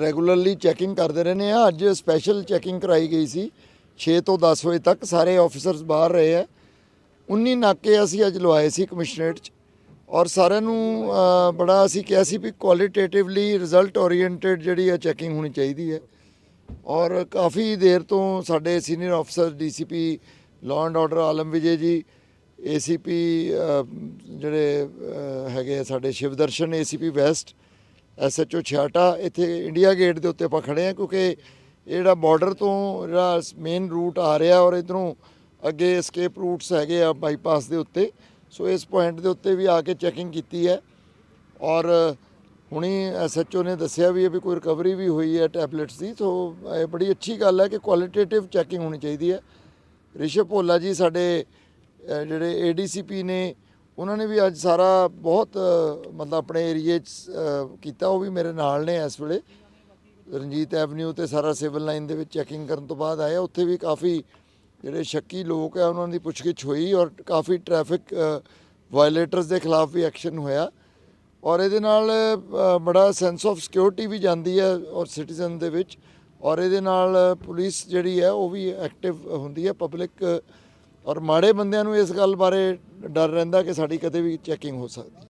Regularly checking ਕਰਦੇ ਰਹਿੰਦੇ ਆ ਅੱਜ ਸਪੈਸ਼ਲ ਚੈਕਿੰਗ ਕਰਾਈ ਗਈ ਸੀ। 6 ਤੋਂ 10 ਵਜੇ ਤੱਕ ਸਾਰੇ ਆਫੀਸਰਸ ਬਾਹਰ ਰਹੇ ਆ 19 ਨਾਕੇ ਅਸੀਂ ਅੱਜ ਲਵਾਏ ਸੀ ਕਮਿਸ਼ਨਰੇਟ 'ਚ। ਔਰ ਸਾਰਿਆਂ ਨੂੰ ਬੜਾ ਅਸੀਂ ਕਿਹਾ ਸੀ ਵੀ ਕੁਆਲਿਟੇਟਿਵਲੀ ਰਿਜ਼ਲਟ ਓਰੀਐਂਟਡ ਜਿਹੜੀ ਹੈ ਚੈਕਿੰਗ ਹੋਣੀ ਚਾਹੀਦੀ ਹੈ। ਔਰ ਕਾਫੀ ਦੇਰ ਤੋਂ ਸਾਡੇ ਸੀਨੀਅਰ ਅਫਸਰ DCP law and order Alam Vijay ji ACP ਜਿਹੜੇ ਹੈਗੇ ਸਾਡੇ Shivdarshan ACP west SHO Chheharta ਇੱਥੇ ਇੰਡੀਆ ਗੇਟ ਦੇ ਉੱਤੇ ਆਪਾਂ ਖੜੇ ਆ ਕਿਉਂਕਿ ਇਹ ਜਿਹੜਾ ਬਾਰਡਰ ਤੋਂ ਜਿਹੜਾ ਮੇਨ ਰੂਟ ਆ ਰਿਹਾ ਔਰ ਇਧਰੋਂ ਅੱਗੇ ਐਸਕੇਪ ਰੂਟਸ ਹੈਗੇ ਆ ਬਾਈਪਾਸ ਦੇ ਉੱਤੇ ਸੋ ਇਸ ਪੁਆਇੰਟ ਦੇ ਉੱਤੇ ਵੀ ਆ ਕੇ ਚੈਕਿੰਗ ਕੀਤੀ ਹੈ। ਔਰ ਹੁਣੀ ਐਸਐਚਓ ਨੇ ਦੱਸਿਆ ਵੀ ਇਹ ਵੀ ਕੋਈ ਰਿਕਵਰੀ ਵੀ ਹੋਈ ਹੈ ਟੈਬਲੇਟਸ ਦੀ ਸੋ ਇਹ ਬੜੀ ਅੱਛੀ ਗੱਲ ਹੈ ਕਿ ਕੁਆਲਿਟੇਟਿਵ ਚੈਕਿੰਗ ਹੋਣੀ ਚਾਹੀਦੀ ਹੈ। ਰਿਸ਼ਵ ਭੋਲਾ ਜੀ ਸਾਡੇ ਅ, ਜਿਹੜੇ ਏਡੀਸੀਪੀ ਨੇ ਉਹਨਾਂ ਨੇ ਵੀ ਅੱਜ ਸਾਰਾ ਬਹੁਤ, ਮਤਲਬ ਆਪਣੇ ਏਰੀਏ 'ਚ ਕੀਤਾ, ਉਹ ਵੀ ਮੇਰੇ ਨਾਲ ਨੇ ਇਸ ਵੇਲੇ। ਰਣਜੀਤ ਐਵਨਿਊ ਤੇ ਸਾਰਾ ਸਿਵਲ ਲਾਈਨ ਦੇ ਵਿੱਚ ਚੈਕਿੰਗ ਕਰਨ ਤੋਂ ਬਾਅਦ ਆਏ ਉੱਥੇ ਵੀ ਕਾਫੀ ਜਿਹੜੇ ਸ਼ੱਕੀ ਲੋਕ ਆ, ਉਹਨਾਂ ਦੀ ਪੁੱਛਗਿੱਛ ਹੋਈ ਔਰ ਕਾਫੀ ਟ੍ਰੈਫਿਕ ਵਾਇਲੇਟਰਸ ਦੇ ਖਿਲਾਫ ਵੀ ਐਕਸ਼ਨ ਹੋਇਆ। ਔਰ ਇਹਦੇ ਨਾਲ ਬੜਾ ਸੈਂਸ ਆਫ ਸਿਕਿਉਰਿਟੀ ਵੀ ਜਾਂਦੀ ਹੈ ਔਰ ਸਿਟੀਜ਼ਨ ਦੇ ਵਿੱਚ। ਔਰ ਇਹਦੇ ਨਾਲ ਪੁਲਿਸ ਜਿਹੜੀ ਹੈ, ਉਹ ਵੀ ਐਕਟਿਵ ਹੁੰਦੀ ਹੈ ਪਬਲਿਕ ਔਰ ਮਾੜੇ ਬੰਦਿਆਂ ਨੂੰ ਇਸ ਗੱਲ ਬਾਰੇ ਡਰ ਰਹਿੰਦਾ ਕਿ ਸਾਡੀ ਕਦੇ ਵੀ ਚੈਕਿੰਗ ਹੋ ਸਕਦੀ।